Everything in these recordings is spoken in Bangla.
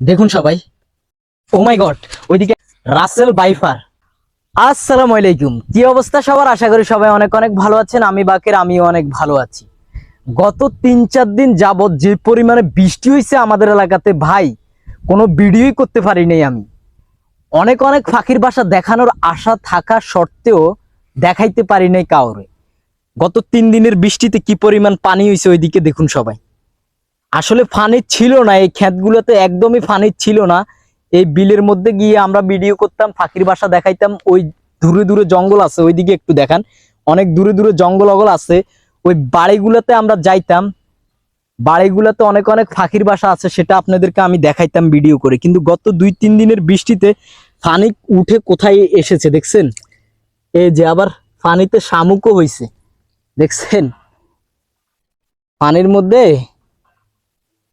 দেখুন সবাই। ও মাই গড ওইদিকে রাসেল বাইফার। আসসালামু আলাইকুম। কি অবস্থা সবার? আশা করি সবাই অনেক অনেক ভালো আছেন। আমি বাকের, আমিও অনেক ভালো আছি। গত তিন চার দিন যাবৎ যে পরিমাণে বৃষ্টি হয়েছে আমাদের এলাকাতে, ভাই, কোনো ভিডিওই করতে পারি নাই আমি। অনেক অনেক ফাঁকির বাসা দেখানোর আশা থাকা সত্ত্বেও দেখাইতে পারি নাই কাউরে। গত তিন দিনের বৃষ্টিতে কি পরিমাণ পানি হয়েছে ওইদিকে দেখুন সবাই। আসলে ফানি ছিল না, এই ক্ষেতগুলোতে একদমই ফানি ছিল না। এই বিলের মধ্যে গিয়ে আমরা ভিডিও করতাম, ফাঁকির বাসা দেখাইতাম, ওই দূরে দূরে জঙ্গল আছে, ওইদিকে একটু দেখান। অনেক দূরে দূরে জঙ্গল অগল আছে। ওই বাড়িগুলোতে আমরা যাইতাম। বাড়িগুলোতে অনেক অনেক ফাঁকির বাসা আছে, সেটা আপনাদেরকে আমি দেখাইতাম ভিডিও করে। কিন্তু গত দুই তিন দিনের বৃষ্টিতে ফানি উঠে কোথায় এসেছে দেখছেন? এই যে আবার ফানিতে শামুকও হয়েছে দেখছেন? পানির মধ্যে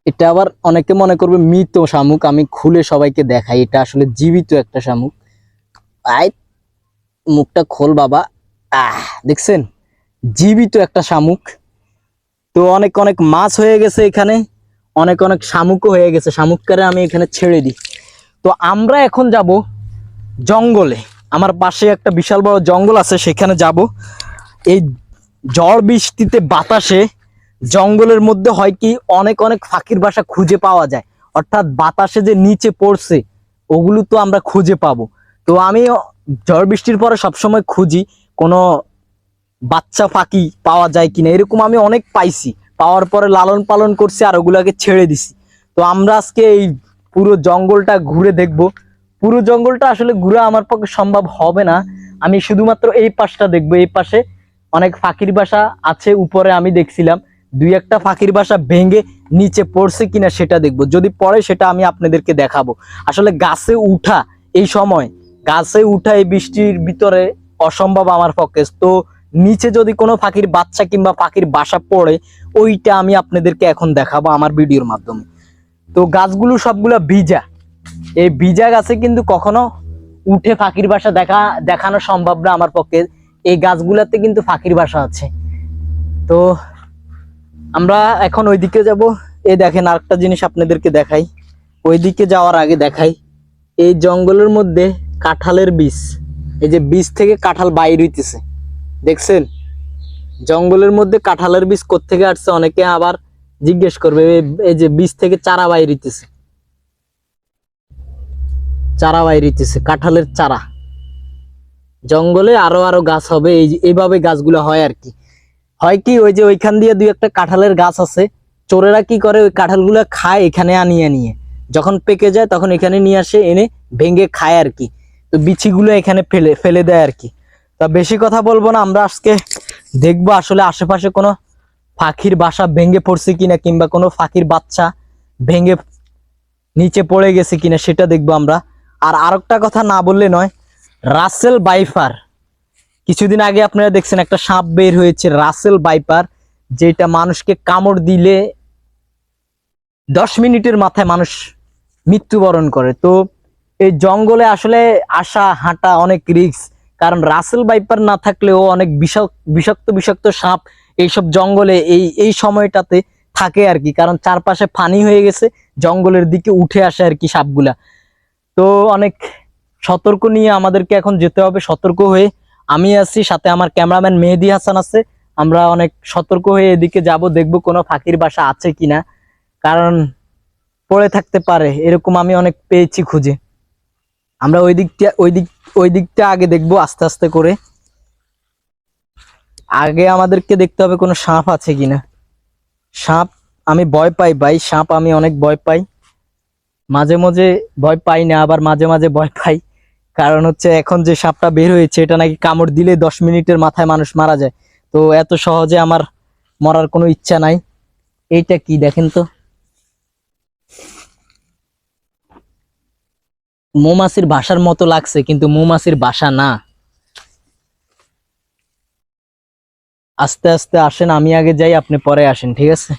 এটা আবার অনেকে মনে করবে মৃত শামুক, আমি খুলে সবাইকে দেখাই, এটা আসলে জীবিত একটা শামুক। আই মুখটা খোল বাবা। আহ, দেখছেন? জীবিত একটা শামুক। তো অনেক অনেক মাছ হয়ে গেছে এখানে, অনেক অনেক শামুকও হয়ে গেছে। শামুককারে আমি এখানে ছেড়ে দিই। তো আমরা এখন যাব জঙ্গলে। আমার পাশে একটা বিশাল বড় জঙ্গল আছে, সেখানে যাব। এই ঝড় বৃষ্টিতে বাতাসে জঙ্গলের মধ্যে হয় কি, অনেক অনেক ফাঁকির বাসা খুঁজে পাওয়া যায়। অর্থাৎ বাতাসে যে নিচে পড়ছে, ওগুলো তো আমরা খুঁজে পাবো। তো আমি ঝড় বৃষ্টির পরে সবসময় খুঁজি, কোনো বাচ্চা ফাঁকি পাওয়া যায় কিনা। এরকম আমি অনেক পাইছি। পাওয়ার পরে লালন পালন করছি আর ওগুলাকে ছেড়ে দিছি। তো আমরা আজকে এই পুরো জঙ্গলটা ঘুরে দেখব। পুরো জঙ্গলটা আসলে ঘুরে আমার পক্ষে সম্ভব হবে না। আমি শুধুমাত্র এই পাশটা দেখব। এই পাশে অনেক ফাঁকির বাসা আছে, উপরে আমি দেখছিলাম। দুই একটা ফাঁকির বাসা ভেঙে নিচে পড়ছে কিনা সেটা দেখব। যদি পড়ে, সেটা আমি আপনাদেরকে দেখাবো। আসলে গাছে উঠা এই সময়, গাছে উঠা এই বৃষ্টির ভিতরে অসম্ভব আমার পক্ষে। তো নিচে যদি কোনো ফাঁকির বাচ্চা কিংবা ফাঁকির বাসা পড়ে, ওইটা আমি আপনাদেরকে এখন দেখাবো আমার ভিডিওর মাধ্যমে। তো গাছগুলো সবগুলো ভিজা। এই ভিজা গাছে কিন্তু কখনো উঠে ফাঁকির বাসা দেখা, দেখানো সম্ভব না আমার পক্ষে। এই গাছগুলাতে কিন্তু ফাঁকির বাসা আছে। তো আমরা এখন ওইদিকে যাব। এই দেখেন আরেকটা জিনিস আপনাদেরকে দেখাই। ওইদিকে যাওয়ার আগে দেখাই, এই জঙ্গলের মধ্যে কাঁঠালের বীজ, এই যে বীজ থেকে কাঁঠাল বাইর হইতেছে। দেখছেন? জঙ্গলের মধ্যে কাঁঠালের বীজ কোত্থেকে আসছে? অনেকে আবার জিজ্ঞেস করবে এই- যে বীজ থেকে চারা বাইর হইতেছে। চারা বাইর হইতেছে, কাঁঠালের চারা। জঙ্গলে আরও আরও গাছ হবে, এই এইভাবে গাছগুলো হয় আর কি। হয় কি, ওই যে ওইখান দিয়ে দুই একটা কাঁঠালের গাছ আছে, চোরেরা কি করে ওই কাঁঠালগুলো খায় এখানে আনিয়ে নিয়ে যখন পেকে যায় তখন এখানে নিয়ে আসে, এনে ভেঙে খায় আর কি। তো বিচিগুলো এখানে ফেলে ফেলে দেয় আর কি। তা বেশি কথা বলব না, আমরা আজকে দেখব আসলে আশেপাশে কোনো পাখির বাসা ভেঙে পড়ছে কিনা, কিংবা কোনো পাখির বাচ্চা ভেঙে নিচে পড়ে গেছে কিনা, সেটা দেখব আমরা। আর আরেকটা কথা না বললে নয়, রাসেল বাইফার কিছুদিন আগে আপনারা দেখছেন একটা সাপ বের হয়েছে, রাসেল বাইপার যেটা মানুষকে কামড় দিলে দশ মিনিটের মাথায় মানুষ মৃত্যুবরণ করে। তো এই জঙ্গলে আসলে আসা, হাঁটা অনেক রিস্ক কারণ রাসেল বাইপার না থাকলেও অনেক বিষাক বিষাক্ত বিষাক্ত সাপ এইসব জঙ্গলে এই এই সময়টাতে থাকে আর কি। কারণ চারপাশে ফানি হয়ে গেছে, জঙ্গলের দিকে উঠে আসে আর কি সাপগুলা। তো অনেক সতর্ক নিয়ে আমাদেরকে এখন যেতে হবে, সতর্ক হয়ে আমি আছি, সাথে আমার ক্যামেরাম্যান মেহেদি হাসান আছে। আমরা অনেক সতর্ক হয়ে এদিকে যাব, দেখব কোনো ফাঁকির বাসা আছে কিনা। কারণ পড়ে থাকতে পারে, এরকম আমি অনেক পেয়েছি খুঁজে। আমরা ওই দিকটা ওই দিক ওই দিকটা আগে দেখব আস্তে আস্তে করে। আগে আমাদেরকে দেখতে হবে কোনো সাপ আছে কিনা। সাপ আমি ভয় পাই ভাই, সাপ আমি অনেক ভয় পাই। মাঝে মাঝে ভয় পাই না, আবার মাঝে মাঝে ভয় পাই। কারণ হচ্ছে এখন যে সাপটা বের হয়েছে, এটা নাকি কামড় দিলে দশ মিনিটের মাথায় মানুষ মারা যায়। তো এত সহজে আমার মরার কোনো ইচ্ছা নাই। এইটা কি দেখেন তো? মৌমাছির বাসার মতো লাগছে, কিন্তু মৌমাছির বাসা না। আস্তে আস্তে আসেন, আমি আগে যাই, আপনি পরে আসেন, ঠিক আছে?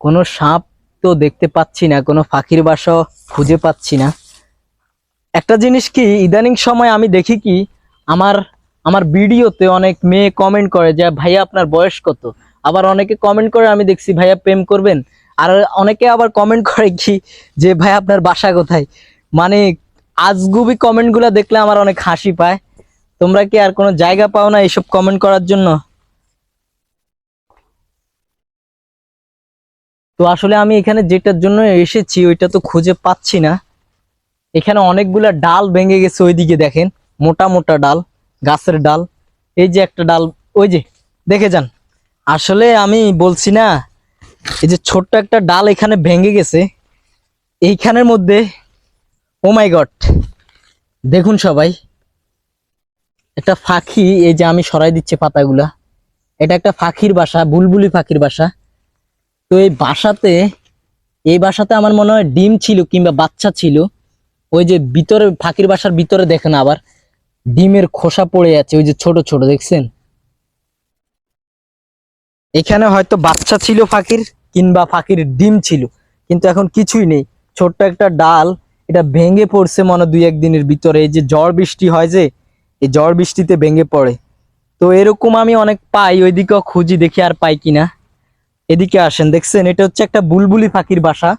কোনো সাপ তো দেখতে পাচ্ছি না, কোনো ফাঁকির বাসাও খুঁজে পাচ্ছি না। একটা জিনিস কি, ইদানিং সময় আমি দেখি কি, আমার আমার ভিডিওতে অনেক মেয়ে কমেন্ট করে যে, ভাইয়া, আপনার বয়স কত? আবার অনেকে কমেন্ট করে, আমি দেখছি ভাইয়া প্রেম করবেন। আর অনেকে আবার কমেন্ট করে কি, যে ভাই আপনার বাসা কোথায়? মানে আজগুবি কমেন্টগুলো দেখলে আমার অনেক হাসি পায়। তোমরা কি আর কোনো জায়গা পাও না এসব কমেন্ট করার জন্য? তো আসলে আমি এখানে যেটার জন্য এসেছি, ওইটা তো খুঁজে পাচ্ছি না। এখানে অনেকগুলা ডাল ভেঙে গেছে ওইদিকে দেখেন, মোটা মোটা ডাল, গাছের ডাল। এই যে একটা ডাল, ওই যে, দেখে যান। আসলে আমি বলছি না, এই যে ছোট্ট একটা ডাল এখানে ভেঙে গেছে, এইখানের মধ্যে, ও মাই গড, দেখুন সবাই। একটা ফাঁকি, এই যে আমি সরাই দিচ্ছি পাতাগুলা। এটা একটা ফাঁকির বাসা, বুলবুলি ফাঁকির বাসা। তো এই বাসাতে এই বাসাতে আমার মনে হয় ডিম ছিল কিংবা বাচ্চা ছিল। ওই যে ভিতরে, ফাঁকির বাসার ভিতরে দেখেন আবার, ডিমের খোসা পড়ে আছে, ওই যে ছোট ছোট, দেখছেন? এখানে হয়তো বাচ্চা ছিল ফাঁকির কিংবা ফাঁকির ডিম ছিল, কিন্তু এখন কিছুই নেই। ছোট্ট একটা ডাল, এটা ভেঙে পড়ছে মনে দুই একদিনের ভিতরে। এই যে ঝড় বৃষ্টি হয় যে, এই ঝড় বৃষ্টিতে ভেঙে পড়ে। তো এরকম আমি অনেক পাই, ওইদিকেও খুঁজি দেখি আর পাই কিনা। এদিকে আসেন, দেখছেন, এটা হচ্ছে একটা বুলবুলি পাখির বাসা।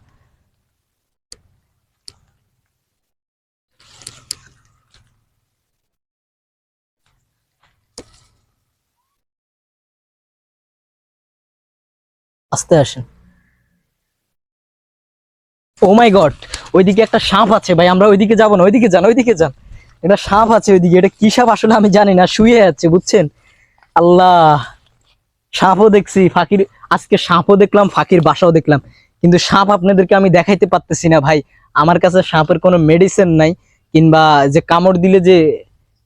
আস্তে আসেন। ও মাই গড, ওইদিকে একটা সাপ আছে, ভাই, আমরা ওইদিকে যাব না, ওইদিকে যান ওইদিকে যান। এটা সাপ আছে ওইদিকে, এটা কি সাপ আসলে আমি জানি না, শুয়ে আছে, বুঝছেন? আল্লাহ, সাপও দেখছি, ফাঁকির আজকে সাপও দেখলাম, ফাঁকির বাসাও দেখলাম। কিন্তু সাপ আপনাদেরকে আমি দেখাইতে পারতেছি না ভাই। আমার কাছে সাপের কোনো মেডিসিন নাই, কিংবা যে কামড় দিলে যে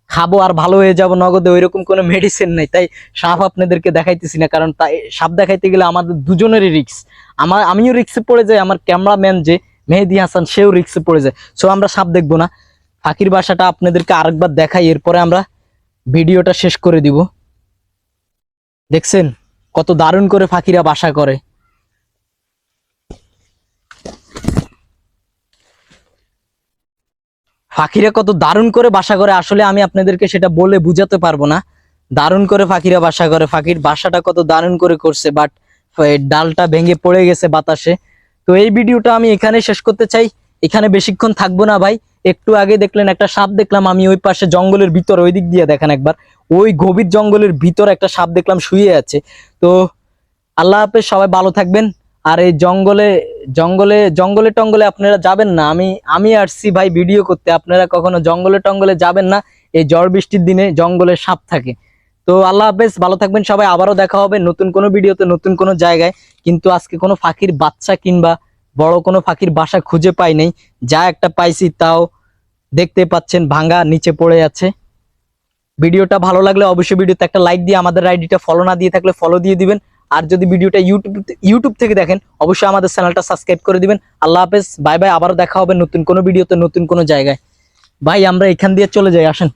খাব আর ভালো হয়ে যাব নগদে, ওইরকম কোনো মেডিসিন নাই। তাই সাপ আপনাদেরকে দেখাইতেছি না, কারণ তাই সাপ দেখাইতে গেলে আমাদের দুজনেরই রিক্স আমার, আমিও রিক্সে পড়ে যাই, আমার ক্যামেরাম্যান যে, মেহেদি হাসান, সেও রিক্সে পড়ে যায়। সো আমরা সাপ দেখব না। ফাঁকির বাসাটা আপনাদেরকে আরেকবার দেখাই, এরপরে আমরা ভিডিওটা শেষ করে দিব। দেখছেন? কত দারুণ করে ফাঁকিরা বাসা করে। ফাঁকিরা কত দারুণ করে বাসা করে, আসলে আমি আপনাদেরকে সেটা বলে বুঝাতে পারব না। দারুণ করে ফাঁকিরা বাসা করে, ফাঁকির বাসাটা কত দারুণ করে করছে বাট ডালটা ভেঙে পড়ে গেছে বাতাসে। তো এই ভিডিওটা আমি এখানে শেষ করতে চাই। এখানে বেশিক্ষণ থাকব না ভাই। একটু আগে দেখলেন, একটা সাপ দেখলাম, আমি ওই পাশে জঙ্গলের ভিতর, ওই দিক দিয়ে দেখেন একবার। ওই গভীর জঙ্গলের ভিতর একটা সাপ দেখলাম শুয়ে আছে। তো আল্লাহ হাফেজ, সবাই ভালো থাকবেন। আর এই জঙ্গলে জঙ্গলে জঙ্গলে টঙ্গলে আপনারা যাবেন না। আমি আমি আসছি ভাই ভিডিও করতে। আপনারা কখনো জঙ্গলে টঙ্গলে যাবেন না। এই ঝড় বৃষ্টির দিনে জঙ্গলে সাপ থাকে। তো আল্লাহ হাফেজ, ভালো থাকবেন সবাই। আবারও দেখা হবে নতুন কোনো ভিডিওতে, নতুন কোনো জায়গায়। কিন্তু আজকে কোনো ফাঁকির বাচ্চা কিংবা বড় কোনো ফাঁকির বাসা খুঁজে পাই নাই। যা একটা পাইছি, তাও দেখতে পাচ্ছেন ভাঙ্গা নিচে পড়ে আছে। ভিডিওটা ভালো লাগলে অবশ্যই ভিডিওতে একটা লাইক দিয়ে আমাদের আইডিটা ফলো না দিয়ে থাকলে ফলো দিয়ে দিবেন। আর যদি ভিডিওটা ইউটিউব ইউটিউব থেকে দেখেন, অবশ্যই আমাদের চ্যানেলটা সাবস্ক্রাইব করে দিবেন। আল্লাহ হাফেজ বাই বাই আবারও দেখা হবে নতুন কোনো ভিডিওতে, নতুন কোনো জায়গায়। ভাই, আমরা এখান দিয়ে চলে যাই, আসেন।